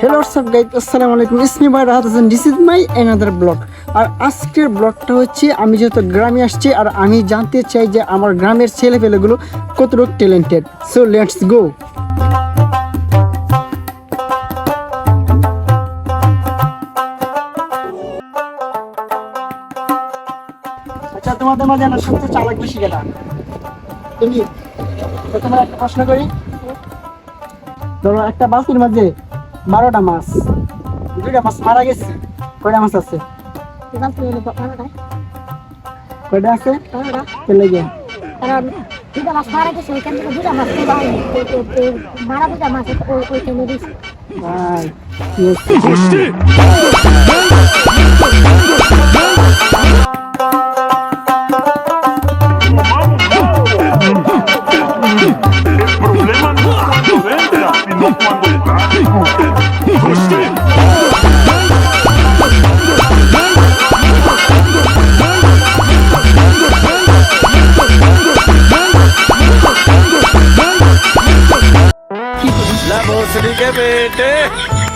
Hello WhatsApp guys আসসালামু আলাইকুম ইসমি ভাই Rahat Hasan this is my another blog আর আজকের ব্লগটা হচ্ছে, আমি যেহেতু গ্রামে আসছি, আর আমি জানতে চাই যে আমার গ্রামের ছেলেপেলেগুলো কতটুকু ট্যালেন্টেড সো লেটস গো তোমাদের মাঝে আমার সবচেয়ে চালাক বেশি কেটা? তুমি? তোমার একটা প্রশ্ন করি। ধরো, একটা বালতির মাঝে বারোটা মাছ। দুইটা মাছ মারা গেছে। কয়টা মাছ আছে? কয়টা আছে? চলে গিয়ে। কারণ মাছ মারা গেছে ওইখান থেকে দুটা মাছ মারা দুটা মাছ भोसड़ी के बेटे।